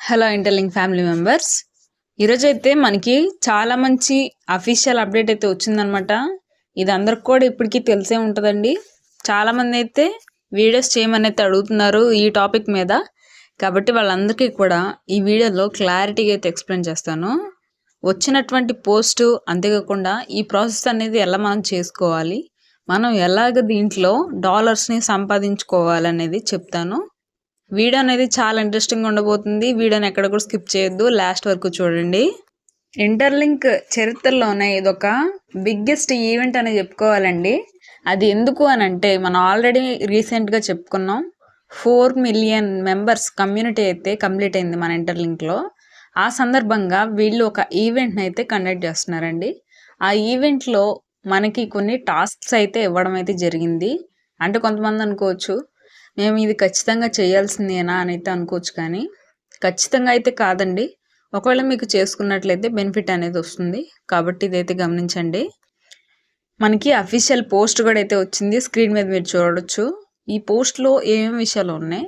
Hello ఇంటర్లింగ్ family members ఈరోజు అయితే మనకి చాలా మంచి అఫీషియల్ అప్డేట్ అయితే వచ్చిందనమాట ఇది అందరికి కూడా ఇప్పటికీ తెలిసే ఉంటుందండి. చాలామంది అయితే వీడియోస్ చేయమని అయితే అడుగుతున్నారు ఈ టాపిక్ మీద. కాబట్టి వాళ్ళందరికీ కూడా ఈ వీడియోలో క్లారిటీగా అయితే ఎక్స్ప్లెయిన్ చేస్తాను. వచ్చినటువంటి పోస్టు అంతేకాకుండా ఈ ప్రాసెస్ అనేది ఎలా మనం చేసుకోవాలి? మనం ఎలాగ దీంట్లో డాలర్స్ని సంపాదించుకోవాలనేది చెప్తాను. వీడియో అనేది చాలా ఇంట్రెస్టింగ్ ఉండబోతుంది. వీడియోని ఎక్కడ కూడా స్కిప్ చేయొద్దు. లాస్ట్ వరకు చూడండి. ఇంటర్లింక్ చరిత్రలోనే ఇదొక బిగ్గెస్ట్ ఈవెంట్ అని చెప్పుకోవాలండి. అది ఎందుకు అని అంటే మనం ఆల్రెడీ రీసెంట్గా చెప్పుకున్నాం. ఫోర్ మిలియన్ మెంబర్స్ కమ్యూనిటీ అయితే కంప్లీట్ అయింది మన ఇంటర్లింక్లో ఆ సందర్భంగా వీళ్ళు ఒక ఈవెంట్ని అయితే కండక్ట్ చేస్తున్నారండి. ఆ ఈవెంట్లో మనకి కొన్ని టాస్క్స్ అయితే ఇవ్వడం అయితే జరిగింది. అంటే కొంతమంది అనుకోవచ్చు మేము ఇది ఖచ్చితంగా చేయాల్సిందేనా అని అయితే అనుకోవచ్చు కానీ ఖచ్చితంగా అయితే కాదండి. ఒకవేళ మీకు చేసుకున్నట్లయితే బెనిఫిట్ అనేది వస్తుంది. కాబట్టి ఇదైతే గమనించండి. మనకి అఫీషియల్ పోస్ట్ కూడా అయితే వచ్చింది. స్క్రీన్ మీద మీరు చూడవచ్చు ఈ పోస్ట్లో ఏమేమి విషయాలు ఉన్నాయి?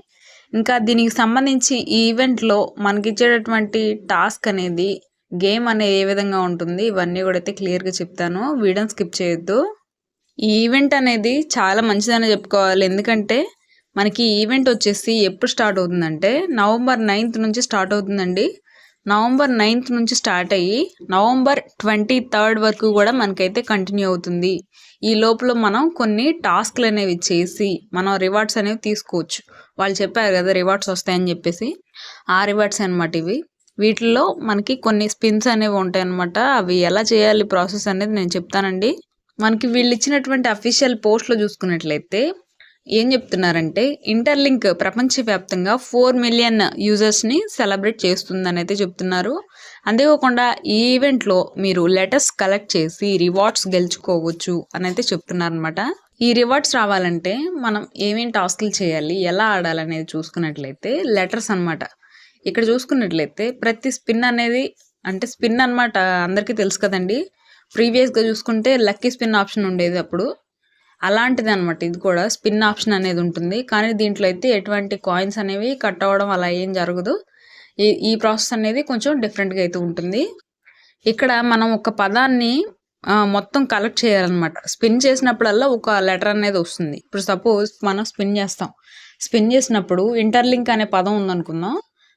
ఇంకా దీనికి సంబంధించి ఈ ఈవెంట్లో మనకి ఇచ్చేటటువంటి టాస్క్ అనేది గేమ్ అనేది ఏ విధంగా ఉంటుంది ఇవన్నీ కూడా అయితే క్లియర్గా చెప్తాను. వీడియోని స్కిప్ చేయొద్దు. ఈ ఈవెంట్ అనేది చాలా మంచిదని చెప్పుకోవాలి. ఎందుకంటే మనకి ఈవెంట్ వచ్చేసి ఎప్పుడు స్టార్ట్ అవుతుందంటే నవంబర్ నైన్త్ నుంచి స్టార్ట్ అవుతుందండి. నవంబర్ నైన్త్ నుంచి స్టార్ట్ అయ్యి నవంబర్ ట్వంటీ థర్డ్ వరకు కూడా మనకైతే కంటిన్యూ అవుతుంది. ఈ లోపల మనం కొన్ని టాస్క్లు అనేవి చేసి మనం రివార్డ్స్ అనేవి తీసుకోవచ్చు. వాళ్ళు చెప్పారు కదా రివార్డ్స్ వస్తాయని చెప్పేసి. ఆ రివార్డ్స్ అనమాట ఇవి. వీటిల్లో మనకి కొన్ని స్పిన్స్ అనేవి ఉంటాయి అనమాట అవి ఎలా చేయాలి ప్రాసెస్ అనేది నేను చెప్తానండి. మనకి వీళ్ళు ఇచ్చినటువంటి అఫీషియల్ పోస్ట్లో చూసుకున్నట్లయితే ఏం చెప్తున్నారంటే ఇంటర్లింక్ ప్రపంచవ్యాప్తంగా ఫోర్ మిలియన్ యూజర్స్ని సెలబ్రేట్ చేస్తుందని అయితే చెప్తున్నారు. అంతేకాకుండా ఈ ఈవెంట్లో మీరు లెటర్స్ కలెక్ట్ చేసి రివార్డ్స్ గెలుచుకోవచ్చు అని అయితే చెప్తున్నారు అనమాట ఈ రివార్డ్స్ రావాలంటే మనం ఏమేమి టాస్క్లు చేయాలి ఎలా ఆడాలనేది చూసుకున్నట్లయితే లెటర్స్ అనమాట ఇక్కడ చూసుకున్నట్లయితే ప్రతి స్పిన్ అనేది అంటే స్పిన్ అనమాట అందరికీ తెలుసు కదండి. ప్రీవియస్గా చూసుకుంటే లక్కీ స్పిన్ ఆప్షన్ ఉండేది అప్పుడు. అలాంటిది అనమాట ఇది కూడా స్పిన్ ఆప్షన్ అనేది ఉంటుంది. కానీ దీంట్లో అయితే ఎటువంటి కాయిన్స్ అనేవి కట్ అవ్వడం అలా ఏం జరగదు. ఈ ఈ ప్రాసెస్ అనేది కొంచెం డిఫరెంట్గా అయితే ఉంటుంది. ఇక్కడ మనం ఒక పదాన్ని మొత్తం కలెక్ట్ చేయాలన్నమాట. స్పిన్ చేసినప్పుడల్లా ఒక లెటర్ అనేది వస్తుంది. ఇప్పుడు సపోజ్ మనం స్పిన్ చేస్తాం. స్పిన్ చేసినప్పుడు ఇంటర్లింక్ అనే పదం ఉందనుకుందాం.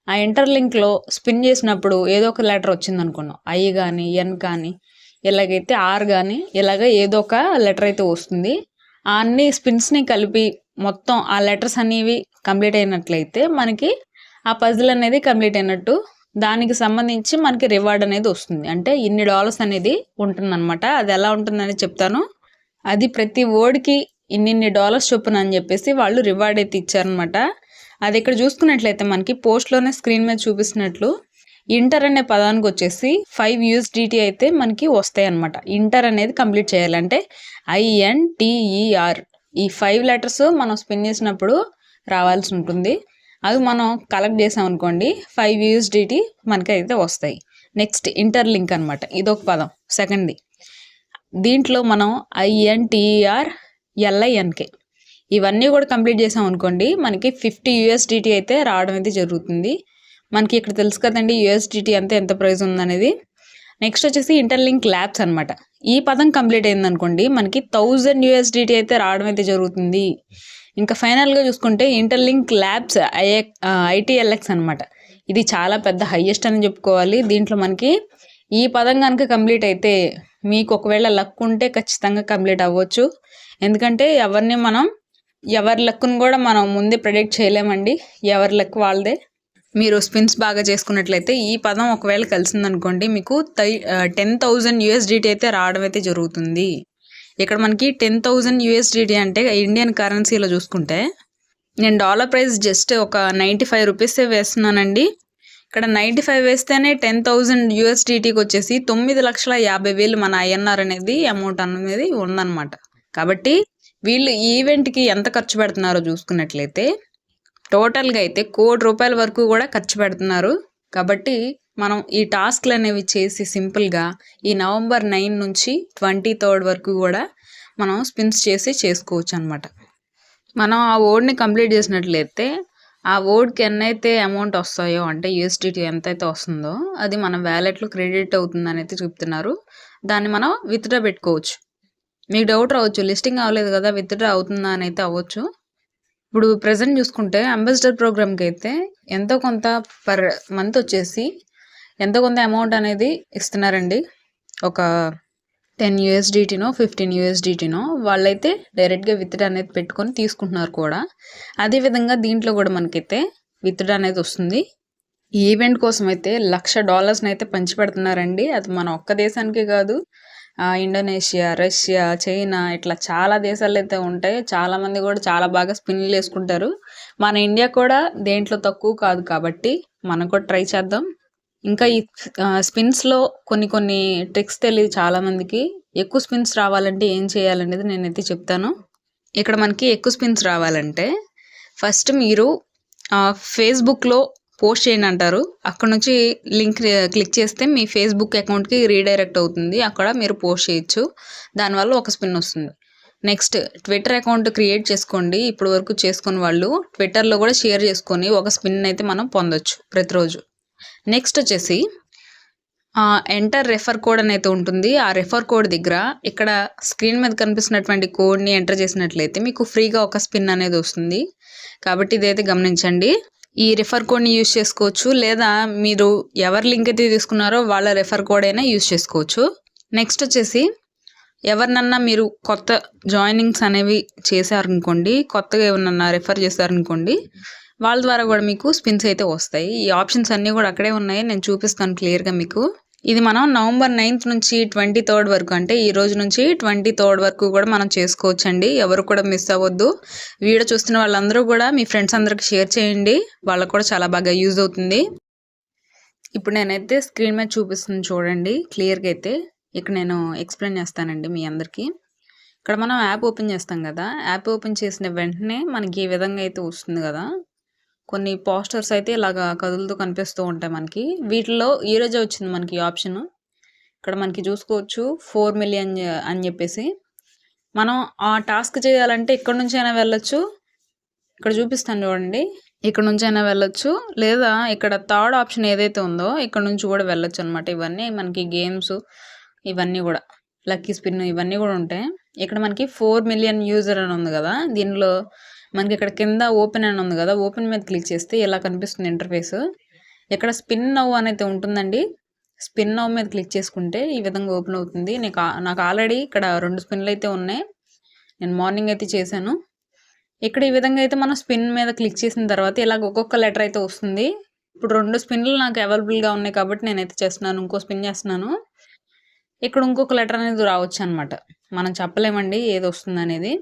ఆ ఇంటర్లింక్లో స్పిన్ చేసినప్పుడు ఏదో ఒక లెటర్ వచ్చింది అనుకున్నాం ఐ కానీ ఎన్ కానీ ఇలాగైతే ఆర్ కానీ ఇలాగ ఏదో ఒక లెటర్ అయితే వస్తుంది. అన్ని స్పిన్స్ని కలిపి మొత్తం ఆ లెటర్స్ అనేవి కంప్లీట్ అయినట్లయితే మనకి ఆ పజిల్ అనేది కంప్లీట్ అయినట్టు దానికి సంబంధించి మనకి రివార్డ్ అనేది వస్తుంది. అంటే ఇన్ని డాలర్స్ అనేది ఉంటుందన్నమాట. అది ఎలా ఉంటుందని చెప్తాను. అది ప్రతి వర్డ్కి ఇన్నిన్ని డాలర్స్ చొప్పున అని చెప్పేసి వాళ్ళు రివార్డ్ అయితే ఇచ్చారనమాట అది ఇక్కడ చూసుకున్నట్లయితే మనకి పోస్ట్లోనే స్క్రీన్ మీద చూపిస్తున్నట్లు ఇంటర్ అనే పదానికి వచ్చేసి ఫైవ్ యూఎస్డిటీ అయితే మనకి వస్తాయి అనమాట ఇంటర్ అనేది కంప్లీట్ చేయాలంటే ఐఎన్టీఈఆర్ ఈ ఫైవ్ లెటర్స్ మనం స్పిన్ చేసినప్పుడు రావాల్సి ఉంటుంది. అవి మనం కలెక్ట్ చేసాం అనుకోండి ఫైవ్ యూఎస్డిటీ మనకి అయితే వస్తాయి. నెక్స్ట్ ఇంటర్లింక్ అనమాట ఇదొక పదం. సెకండ్ది దీంట్లో మనం ఐఎన్టీఆర్ ఎల్ఐఎన్కే ఇవన్నీ కూడా కంప్లీట్ చేసాం అనుకోండి మనకి ఫిఫ్టీ యూఎస్డిటీ అయితే రావడం అయితే జరుగుతుంది. మనకి ఇక్కడ తెలుసు కదండి యూఎస్డిటీ అంతే ఎంత ప్రైస్ ఉందనేది. నెక్స్ట్ వచ్చేసి ఇంటర్లింక్ ల్యాబ్స్ అనమాట ఈ పదం కంప్లీట్ అయిందనుకోండి మనకి థౌజండ్ యూఎస్డిటీ అయితే రావడం అయితే జరుగుతుంది. ఇంకా ఫైనల్గా చూసుకుంటే ఇంటర్లింక్ ల్యాబ్స్ ఐఏ ఐటీఎల్ఎక్స్ అనమాట ఇది చాలా పెద్ద హయ్యెస్ట్ అని చెప్పుకోవాలి. దీంట్లో మనకి ఈ పదం కనుక కంప్లీట్ అయితే మీకు ఒకవేళ లక్ ఉంటే ఖచ్చితంగా కంప్లీట్ అవ్వచ్చు. ఎందుకంటే ఎవరిని మనం ఎవరి లక్కును కూడా మనం ముందే ప్రెడిక్ట్ చేయలేమండి. ఎవరి లక్ వాళ్ళదే. మీరు స్పిన్స్ బాగా చేసుకున్నట్లయితే ఈ పదం ఒకవేళ కలిసిందనుకోండి మీకు తై టెన్ థౌజండ్ యూఎస్డిటీ అయితే రావడం అయితే జరుగుతుంది. ఇక్కడ మనకి టెన్ థౌజండ్ యూఎస్డిటీ అంటే ఇండియన్ కరెన్సీలో చూసుకుంటే నేను డాలర్ ప్రైస్ జస్ట్ ఒక నైంటీ ఫైవ్ రూపీసే వేస్తున్నానండి. ఇక్కడ నైంటీ ఫైవ్ వేస్తేనే టెన్ థౌజండ్ యూఎస్డిటీకి వచ్చేసి తొమ్మిది లక్షల యాభై వేలు మన ఐఎన్ఆర్ అనేది అమౌంట్ అనేది ఉందన్నమాట. కాబట్టి వీళ్ళు ఈవెంట్కి ఎంత ఖర్చు పెడుతున్నారో చూసుకున్నట్లయితే టోటల్గా అయితే కోటి రూపాయల వరకు కూడా ఖర్చు పెడుతున్నారు. కాబట్టి మనం ఈ టాస్క్లు అనేవి చేసి సింపుల్గా ఈ నవంబర్ నైన్ నుంచి ట్వంటీ థర్డ్ వరకు కూడా మనం స్పిన్స్ చేసి చేసుకోవచ్చు అనమాట మనం ఆ ఓడ్ని కంప్లీట్ చేసినట్లయితే ఆ ఓడ్కి ఎన్నైతే అమౌంట్ వస్తాయో అంటే యూఎస్డిటీ ఎంతైతే వస్తుందో అది మన వ్యాలెట్లో క్రెడిట్ అవుతుందని అయితే చెప్తున్నారు. దాన్ని మనం విత్డ్రా పెట్టుకోవచ్చు. మీకు డౌట్ రావచ్చు లిస్టింగ్ అవ్వలేదు కదా విత్డ్రా అవుతుందా అని అయితే అవ్వచ్చు. ఇప్పుడు ప్రజెంట్ చూసుకుంటే అంబాసిడర్ ప్రోగ్రామ్కి అయితే ఎంతో కొంత పర్ మంత్ వచ్చేసి ఎంతో కొంత అమౌంట్ అనేది ఇస్తున్నారండి. ఒక టెన్ యూఎస్డిటీనో ఫిఫ్టీన్ యూఎస్డిటీనో వాళ్ళైతే డైరెక్ట్గా విత్డ్ అనేది పెట్టుకొని తీసుకుంటున్నారు కూడా. అదేవిధంగా దీంట్లో కూడా మనకైతే విత్డ్ అనేది వస్తుంది. ఈ ఈవెంట్ కోసం అయితే లక్ష డాలర్స్ని అయితే పంచి పెడుతున్నారండి అది మన ఒక్క దేశానికే కాదు ఇండోనేషియా రష్యా చైనా ఇట్లా చాలా దేశాలు అయితే ఉంటాయి చాలామంది కూడా చాలా బాగా స్పిన్లు వేసుకుంటారు. మన ఇండియా కూడా దేంట్లో తక్కువ కాదు కాబట్టి మనం కూడా ట్రై చేద్దాం. ఇంకా ఈ స్పిన్స్లో కొన్ని కొన్ని ట్రిక్స్ తెలియదు చాలామందికి ఎక్కువ స్పిన్స్ రావాలంటే ఏం చేయాలనేది నేనైతే చెప్తాను. ఇక్కడ మనకి ఎక్కువ స్పిన్స్ రావాలంటే ఫస్ట్ మీరు ఫేస్బుక్లో పోస్ట్ చేయండి అంటారు. అక్కడ నుంచి లింక్ క్లిక్ చేస్తే మీ ఫేస్బుక్ అకౌంట్కి రీడైరెక్ట్ అవుతుంది. అక్కడ మీరు పోస్ట్ చేయొచ్చు. దానివల్ల ఒక స్పిన్ వస్తుంది. నెక్స్ట్ ట్విట్టర్ అకౌంట్ క్రియేట్ చేసుకోండి. ఇప్పటి వరకు చేసుకున్న వాళ్ళు ట్విట్టర్లో కూడా షేర్ చేసుకొని ఒక స్పిన్ అయితే మనం పొందొచ్చు ప్రతిరోజు. నెక్స్ట్ వచ్చేసి ఎంటర్ రెఫర్ కోడ్ అని అయితే ఉంటుంది. ఆ రెఫర్ కోడ్ దగ్గర ఇక్కడ స్క్రీన్ మీద కనిపిస్తున్నటువంటి కోడ్ని ఎంటర్ చేసినట్లయితే మీకు ఫ్రీగా ఒక స్పిన్ అనేది వస్తుంది. కాబట్టి ఇదైతే గమనించండి. ఈ రిఫర్ కోడ్ని యూస్ చేసుకోవచ్చు. లేదా మీరు ఎవరి లింక్ అయితే తీసుకున్నారో వాళ్ళ రిఫర్ కోడ్ అయినా యూజ్ చేసుకోవచ్చు. నెక్స్ట్ వచ్చేసి ఎవరినన్నా మీరు కొత్త జాయినింగ్స్ అనేవి చేశారనుకోండి కొత్తగా ఎవరినన్నా రిఫర్ చేశారనుకోండి వాళ్ళ ద్వారా కూడా మీకు స్పిన్స్ అయితే వస్తాయి. ఈ ఆప్షన్స్ అన్నీ కూడా అక్కడే ఉన్నాయి. నేను చూపిస్తాను క్లియర్గా మీకు. ఇది మనం నవంబర్ నైన్త్ నుంచి ట్వంటీ థర్డ్ వరకు అంటే ఈ రోజు నుంచి ట్వంటీ థర్డ్ వరకు కూడా మనం చేసుకోవచ్చండి. ఎవరు కూడా మిస్ అవ్వద్దు. వీడియో చూస్తున్న వాళ్ళందరూ కూడా మీ ఫ్రెండ్స్ అందరికి షేర్ చేయండి. వాళ్ళకు కూడా చాలా బాగా యూజ్ అవుతుంది. ఇప్పుడు నేనైతే స్క్రీన్ మీద చూపిస్తుంది చూడండి. క్లియర్గా అయితే ఇక్కడ నేను ఎక్స్ప్లెయిన్ చేస్తానండి మీ అందరికీ. ఇక్కడ మనం యాప్ ఓపెన్ చేస్తాం కదా. యాప్ ఓపెన్ చేసిన వెంటనే మనకి ఈ విధంగా అయితే వస్తుంది కదా. కొన్ని పోస్టర్స్ అయితే ఇలాగా కదులుతూ కనిపిస్తూ ఉంటాయి మనకి. వీటిలో ఈ రోజే వచ్చింది మనకి ఆప్షన్ ఇక్కడ మనకి చూసుకోవచ్చు ఫోర్ మిలియన్ అని చెప్పేసి. మనం ఆ టాస్క్ చేయాలంటే ఇక్కడ నుంచి అయినా వెళ్ళొచ్చు. ఇక్కడ చూపిస్తాను చూడండి. ఇక్కడ నుంచి అయినా వెళ్ళొచ్చు. లేదా ఇక్కడ థర్డ్ ఆప్షన్ ఏదైతే ఉందో ఇక్కడ నుంచి కూడా వెళ్ళొచ్చు అనమాట ఇవన్నీ మనకి గేమ్స్ ఇవన్నీ కూడా. లక్కీ స్పిన్ ఇవన్నీ కూడా ఉంటాయి. ఇక్కడ మనకి ఫోర్ మిలియన్ యూజర్ అని ఉంది కదా. దీనిలో మనకి ఇక్కడ కింద ఓపెన్ అని ఉంది కదా ఓపెన్ మీద క్లిక్ చేస్తే ఇలా కనిపిస్తుంది ఇంటర్ఫేస్ ఇక్కడ స్పిన్ నవ్వు అనేది ఉంటుందండి. స్పిన్ నవ్వు మీద క్లిక్ చేసుకుంటే ఈ విధంగా ఓపెన్ అవుతుంది. నీకు నాకు ఆల్రెడీ ఇక్కడ రెండు స్పిన్లు అయితే ఉన్నాయి. నేను మార్నింగ్ అయితే చేశాను. ఇక్కడ ఈ విధంగా అయితే మనం స్పిన్ మీద క్లిక్ చేసిన తర్వాత ఇలాగ ఒక్కొక్క లెటర్ అయితే వస్తుంది. ఇప్పుడు రెండు స్పిన్లు నాకు అవైలబుల్గా ఉన్నాయి కాబట్టి నేనైతే చేస్తున్నాను ఇంకో స్పిన్ చేస్తున్నాను. ఇక్కడ ఇంకొక లెటర్ అనేది రావచ్చు అనమాట మనం చెప్పలేమండి ఏది వస్తుంది అనేది.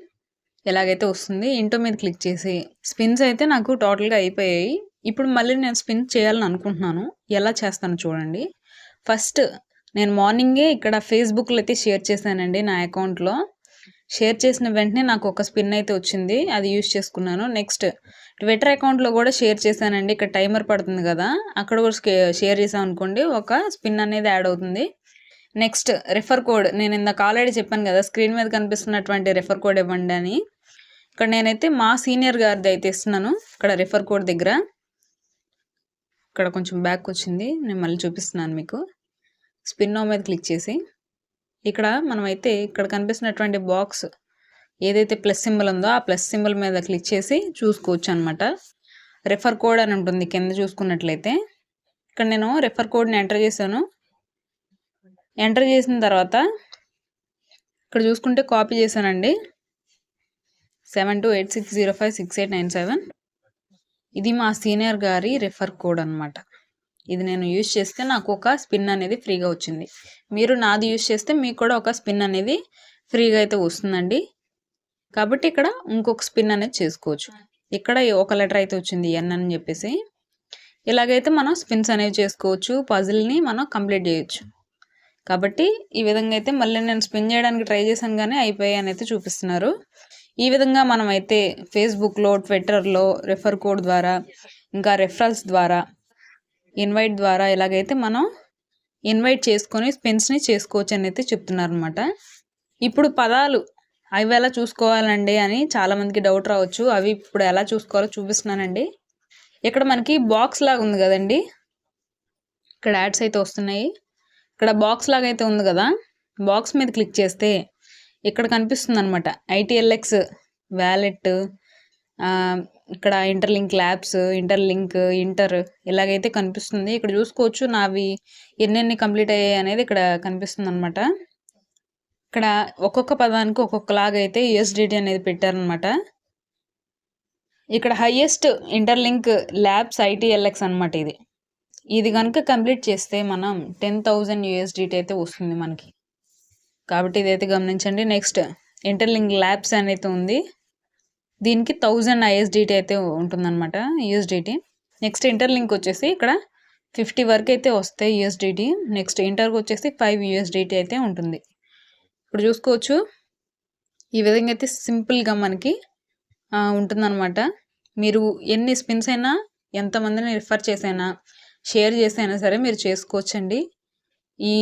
ఎలాగైతే వస్తుంది ఇంటో మీద క్లిక్ చేసి. స్పిన్స్ అయితే నాకు టోటల్గా అయిపోయాయి. ఇప్పుడు మళ్ళీ నేను స్పిన్ చేయాలని అనుకుంటున్నాను. ఎలా చేస్తాను చూడండి. ఫస్ట్ నేను మార్నింగే ఇక్కడ ఫేస్బుక్లో అయితే షేర్ చేశానండి నా అకౌంట్లో. షేర్ చేసిన వెంటనే నాకు ఒక స్పిన్ అయితే వచ్చింది. అది యూజ్ చేసుకున్నాను. నెక్స్ట్ ట్విట్టర్ అకౌంట్లో కూడా షేర్ చేశానండి. ఇక్కడ టైమర్ పడుతుంది కదా అక్కడ కూడా షేర్ చేసాం అనుకోండి ఒక స్పిన్ అనేది యాడ్ అవుతుంది. Next refer code. నేను ఇందాక ఆల్రెడీ చెప్పాను కదా స్క్రీన్ మీద కనిపిస్తున్నటువంటి రెఫర్ కోడ్ ఇవ్వండి అని. ఇక్కడ నేనైతే మా సీనియర్ గారిది అయితే ఇస్తున్నాను ఇక్కడ రిఫర్ కోడ్ దగ్గర. ఇక్కడ కొంచెం బ్యాక్ వచ్చింది నేను మళ్ళీ చూపిస్తున్నాను మీకు. స్పిన్ మీద క్లిక్ చేసి. ఇక్కడ మనమైతే ఇక్కడ కనిపిస్తున్నటువంటి బాక్స్ ఏదైతే ప్లస్ సింబల్ ఉందో ఆ ప్లస్ సింబల్ మీద క్లిక్ చేసి చూసుకోవచ్చు అనమాట రెఫర్ కోడ్ అని ఉంటుంది కింద చూసుకున్నట్లయితే. ఇక్కడ నేను రెఫర్ కోడ్ని ఎంటర్ చేశాను. ఎంటర్ చేసిన తర్వాత ఇక్కడ చూసుకుంటే కాపీ చేశానండి. Seven two eight six zero five six eight nine seven. ఇది మా సీనియర్ గారి రెఫర్ కోడ్ అనమాట ఇది నేను యూజ్ చేస్తే నాకు ఒక స్పిన్ అనేది ఫ్రీగా వచ్చింది. మీరు నాది యూజ్ చేస్తే మీకు కూడా ఒక స్పిన్ అనేది ఫ్రీగా అయితే వస్తుందండి. కాబట్టి ఇక్కడ ఇంకొక స్పిన్ అనేది చేసుకోవచ్చు. ఇక్కడ ఒక లెటర్ అయితే వచ్చింది ఎన్ అని చెప్పేసి. ఇలాగైతే మనం స్పిన్స్ అనేవి చేసుకోవచ్చు పజిల్ని మనం కంప్లీట్ చేయొచ్చు. కాబట్టి ఈ విధంగా అయితే మళ్ళీ నేను స్పిన్ చేయడానికి ట్రై చేశాను కానీ అయిపోయాయి అని అయితే చూపిస్తున్నారు. ఈ విధంగా మనం అయితే ఫేస్బుక్లో ట్విట్టర్లో రెఫర్ కోడ్ ద్వారా ఇంకా రెఫరల్స్ ద్వారా ఇన్వైట్ ద్వారా ఇలాగైతే మనం ఇన్వైట్ చేసుకొని స్పెన్స్ని చేసుకోవచ్చు అని అయితే చెప్తున్నారు అనమాట ఇప్పుడు పదాలు అవి ఎలా చూసుకోవాలండి అని చాలామందికి డౌట్ రావచ్చు. అవి ఇప్పుడు ఎలా చూసుకోవాలో చూపిస్తున్నానండి. ఇక్కడ మనకి బాక్స్ లాగా ఉంది కదండి. ఇక్కడ యాడ్స్ అయితే వస్తున్నాయి. ఇక్కడ బాక్స్ లాగా అయితే ఉంది కదా. బాక్స్ మీద క్లిక్ చేస్తే ఇక్కడ కనిపిస్తుంది అనమాట ఐటీఎల్ఎక్స్ వ్యాలెట్ ఇక్కడ ఇంటర్లింక్ ల్యాబ్స్ ఇంటర్లింక్ ఇంటర్ ఇలాగైతే కనిపిస్తుంది. ఇక్కడ చూసుకోవచ్చు నావి ఎన్నెన్ని కంప్లీట్ అయ్యాయి అనేది ఇక్కడ కనిపిస్తుంది అనమాట ఇక్కడ ఒక్కొక్క పదానికి ఒక్కొక్కలాగా అయితే యుఎస్డిటి అనేది పెట్టారనమాట ఇక్కడ హైయెస్ట్ ఇంటర్లింక్ ల్యాబ్స్ ఐటీఎల్ఎక్స్ అనమాట ఇది. ఇది కనుక కంప్లీట్ చేస్తే మనం టెన్ థౌజండ్ యూఎస్డిటీ అయితే వస్తుంది మనకి. కాబట్టి ఇదైతే గమనించండి. నెక్స్ట్ ఇంటర్లింక్ ల్యాబ్స్ అనేది ఉంది. దీనికి థౌజండ్ ఐఎస్డిటీ అయితే ఉంటుందన్నమాట యూఎస్డిటీ నెక్స్ట్ ఇంటర్లింక్ వచ్చేసి ఇక్కడ ఫిఫ్టీ వరకు అయితే వస్తాయి యూఎస్డిటీ నెక్స్ట్ ఇంటర్కి వచ్చేసి ఫైవ్ యూఎస్డిటీ అయితే ఉంటుంది. ఇప్పుడు చూసుకోవచ్చు. ఈ విధంగా అయితే సింపుల్గా మనకి ఉంటుందన్నమాట. మీరు ఎన్ని స్పిన్స్ అయినా ఎంతమందిని రిఫర్ చేసైనా షేర్ చేసైనా సరే మీరు చేసుకోవచ్చండి. ఈ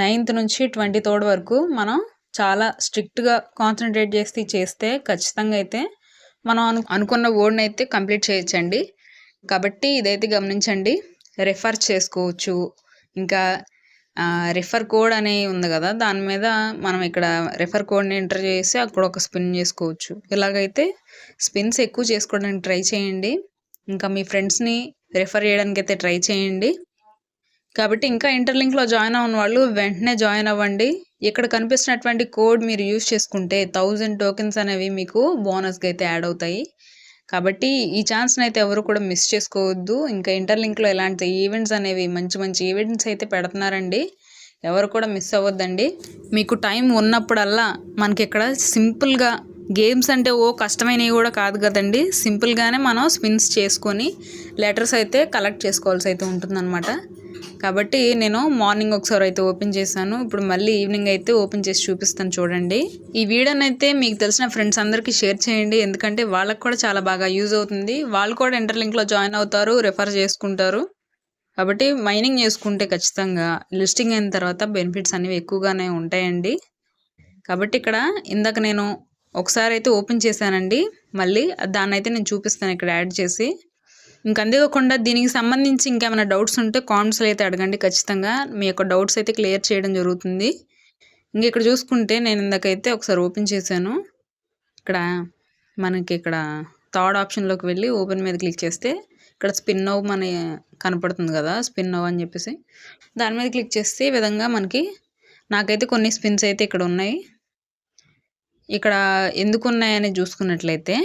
నైన్త్ నుంచి ట్వంటీ థర్డ్ వరకు మనం చాలా స్ట్రిక్ట్గా కాన్సన్ట్రేట్ చేసి చేస్తే ఖచ్చితంగా అయితే మనం అను అనుకున్న వర్డ్ని అయితే కంప్లీట్ చేయొచ్చండి. కాబట్టి ఇదైతే గమనించండి. రెఫర్ చేసుకోవచ్చు. ఇంకా రిఫర్ కోడ్ అని ఉంది కదా దాని మీద మనం ఇక్కడ రిఫర్ కోడ్ని ఎంటర్ చేసి అక్కడ ఒక స్పిన్ చేసుకోవచ్చు. ఇలాగైతే స్పిన్స్ ఎక్కువ చేసుకోవడానికి ట్రై చేయండి. ఇంకా మీ ఫ్రెండ్స్ని రిఫర్ చేయడానికి అయితే ట్రై చేయండి. కాబట్టి ఇంకా ఇంటర్లింక్లో జాయిన్ అవ్వని వాళ్ళు వెంటనే జాయిన్ అవ్వండి. ఇక్కడ కనిపిస్తున్నటువంటి కోడ్ మీరు యూజ్ చేసుకుంటే థౌజండ్ టోకెన్స్ అనేవి మీకు బోనస్గా అయితే యాడ్ అవుతాయి. కాబట్టి ఈ ఛాన్స్ని అయితే ఎవరు కూడా మిస్ చేసుకోవద్దు. ఇంకా ఇంటర్లింక్లో ఇలాంటి ఈవెంట్స్ అనేవి మంచి మంచి ఈవెంట్స్ అయితే పెడుతున్నారండి. ఎవరు కూడా మిస్ అవ్వద్దండి. మీకు టైం ఉన్నప్పుడల్లా మనకి ఇక్కడ సింపుల్గా గేమ్స్ అంటే ఓ కష్టమైనవి కూడా కాదు కదండి. సింపుల్గానే మనం స్పిన్స్ చేసుకొని లెటర్స్ అయితే కలెక్ట్ చేసుకోవాల్సి అయితే ఉంటుందన్నమాట. కాబట్టి నేను మార్నింగ్ ఒకసారి అయితే ఓపెన్ చేశాను. ఇప్పుడు మళ్ళీ ఈవినింగ్ అయితే ఓపెన్ చేసి చూపిస్తాను చూడండి. ఈ వీడియోని అయితే మీకు తెలిసిన ఫ్రెండ్స్ అందరికీ షేర్ చేయండి. ఎందుకంటే వాళ్ళకి కూడా చాలా బాగా యూజ్ అవుతుంది. వాళ్ళు కూడా ఇంటర్లింక్లో జాయిన్ అవుతారు రెఫర్ చేసుకుంటారు. కాబట్టి మైనింగ్ చేసుకుంటే ఖచ్చితంగా లిస్టింగ్ అయిన తర్వాత బెనిఫిట్స్ అనేవి ఎక్కువగానే ఉంటాయండి. కాబట్టి ఇక్కడ ఇందాక నేను ఒకసారి అయితే ఓపెన్ చేశానండి. మళ్ళీ దాన్ని అయితే నేను చూపిస్తాను ఇక్కడ యాడ్ చేసి. ఇంక అంతేకాకుండా దీనికి సంబంధించి ఇంకేమైనా డౌట్స్ ఉంటే కామెంట్స్లో అయితే అడగండి ఖచ్చితంగా. మీ యొక్క డౌట్స్ అయితే క్లియర్ చేయడం జరుగుతుంది. ఇంక ఇక్కడ చూసుకుంటే నేను ఇందాకైతే ఒకసారి ఓపెన్ చేశాను. ఇక్కడ మనకి ఇక్కడ థర్డ్ ఆప్షన్లోకి వెళ్ళి ఓపెన్ మీద క్లిక్ చేస్తే ఇక్కడ స్పిన్ అవ్ మన కనపడుతుంది కదా స్పిన్ అవ్ అని చెప్పేసి. దాని మీద క్లిక్ చేస్తే ఈ విధంగా మనకి నాకైతే కొన్ని స్పిన్స్ అయితే ఇక్కడ ఉన్నాయి. ఇక్కడ ఎందుకు ఉన్నాయని చూసుకున్నట్లయితే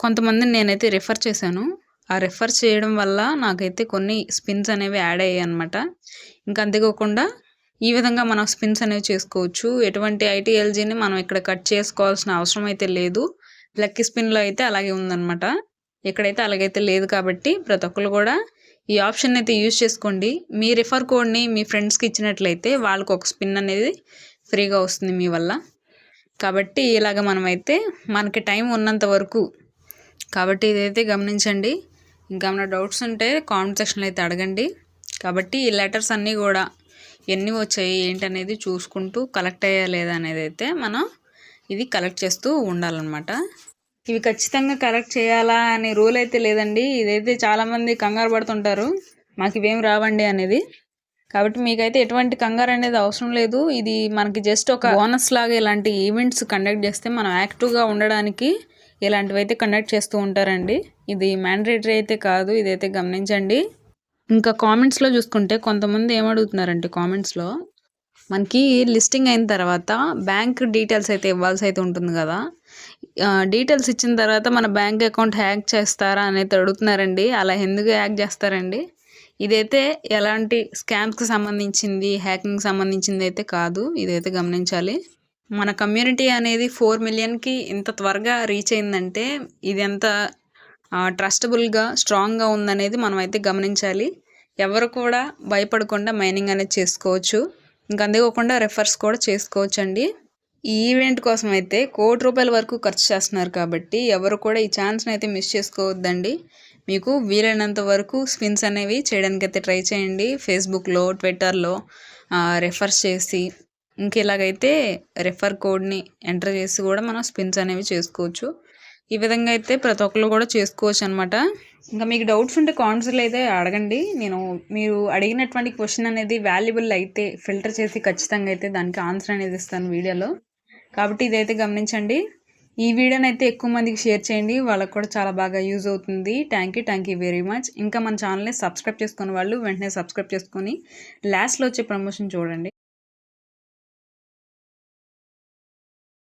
కొంతమందిని నేనైతే రిఫర్ చేశాను. ఆ రెఫర్ చేయడం వల్ల నాకైతే కొన్ని స్పిన్స్ అనేవి యాడ్ అయ్యాయి అనమాట ఇంకా అంతేకాకుండా ఈ విధంగా మనం స్పిన్స్ అనేవి చేసుకోవచ్చు. ఎటువంటి ఐటీఎల్జీని మనం ఇక్కడ కట్ చేసుకోవాల్సిన అవసరం అయితే లేదు. లక్కీ స్పిన్లో అయితే అలాగే ఉందన్నమాట. ఎక్కడైతే అలాగైతే లేదు కాబట్టి ప్రతి ఒక్కరు కూడా ఈ ఆప్షన్ అయితే యూజ్ చేసుకోండి. మీ రిఫర్ కోడ్ని మీ ఫ్రెండ్స్కి ఇచ్చినట్లయితే వాళ్ళకు ఒక స్పిన్ అనేది ఫ్రీగా వస్తుంది మీ వల్ల. కాబట్టి ఇలాగ మనమైతే మనకి టైం ఉన్నంత వరకు. కాబట్టి ఇదైతే గమనించండి. ఇంకా ఏమైనా డౌట్స్ ఉంటే కామెంట్ సెక్షన్లో అయితే అడగండి. కాబట్టి ఈ లెటర్స్ అన్నీ కూడా ఎన్ని వచ్చాయి ఏంటనేది చూసుకుంటూ కలెక్ట్ అయ్యా లేదా అనేది అయితే మనం ఇది కలెక్ట్ చేస్తూ ఉండాలన్నమాట. ఇవి ఖచ్చితంగా కలెక్ట్ చేయాలా అనే రూల్ అయితే లేదండి. ఇదైతే చాలామంది కంగారు పడుతుంటారు. మాకు ఇవేం రావండి అనేది. కాబట్టి మీకైతే ఎటువంటి కంగారు అనేది అవసరం లేదు. ఇది మనకి జస్ట్ ఒక బోనస్ లాగా ఇలాంటి ఈవెంట్స్ కండక్ట్ చేస్తే మనం యాక్టివ్గా ఉండడానికి ఇలాంటివి అయితే కండక్ట్ చేస్తూ ఉంటారండి. ఇది మ్యాండేటరీ అయితే కాదు ఇదైతే గమనించండి. ఇంకా కామెంట్స్లో చూసుకుంటే కొంతమంది ఏమడుగుతున్నారంటే కామెంట్స్లో మనకి లిస్టింగ్ అయిన తర్వాత బ్యాంక్ డీటెయిల్స్ అయితే ఇవ్వాల్సి అయితే ఉంటుంది కదా. డీటెయిల్స్ ఇచ్చిన తర్వాత మన బ్యాంక్ అకౌంట్ హ్యాక్ చేస్తారా అనేది అడుగుతున్నారండి. అలా ఎందుకు హ్యాక్ చేస్తారండి? ఇదైతే ఎలాంటి స్కామ్స్కి సంబంధించింది హ్యాకింగ్ సంబంధించింది అయితే కాదు. ఇదైతే గమనించాలి. మన కమ్యూనిటీ అనేది ఫోర్ మిలియన్కి ఇంత త్వరగా రీచ్ అయిందంటే ఇది ఎంత ట్రస్టబుల్గా స్ట్రాంగ్గా ఉందనేది మనం అయితే గమనించాలి. ఎవరు కూడా భయపడకుండా మైనింగ్ అనేది చేసుకోవచ్చు. ఇంకా అంతేకాకుండా రెఫర్స్ కూడా చేసుకోవచ్చు అండి ఈ ఈవెంట్ కోసం అయితే కోటి రూపాయల వరకు ఖర్చు చేస్తున్నారు కాబట్టి ఎవరు కూడా ఈ ఛాన్స్ని అయితే మిస్ చేసుకోవద్దండి. మీకు వీలైనంత వరకు స్పిన్స్ అనేవి చేయడానికి అయితే ట్రై చేయండి ఫేస్బుక్లో ట్విట్టర్లో రెఫర్స్ చేసి ఇంక ఇలాగైతే రెఫర్ కోడ్ని ఎంటర్ చేసి కూడా మనం స్పిన్స్ అనేవి చేసుకోవచ్చు. ఈ విధంగా అయితే ప్రతి ఒక్కరు కూడా చేసుకోవచ్చు అనమాట ఇంకా మీకు డౌట్స్ ఉంటే కామెంట్స్లో అయితే అడగండి. నేను మీరు అడిగినటువంటి క్వశ్చన్ అనేది వాల్యుబుల్ అయితే ఫిల్టర్ చేసి ఖచ్చితంగా అయితే దానికి ఆన్సర్ అనేది ఇస్తాను వీడియోలో. కాబట్టి ఇదైతే గమనించండి. ఈ వీడియోని అయితే ఎక్కువ మందికి షేర్ చేయండి. వాళ్ళకి కూడా చాలా బాగా యూజ్ అవుతుంది. Thank you thank you very much ఇంకా మన ఛానల్ని సబ్స్క్రైబ్ చేసుకున్న వాళ్ళు వెంటనే సబ్స్క్రైబ్ చేసుకొని లాస్ట్లో వచ్చే ప్రమోషన్ చూడండి.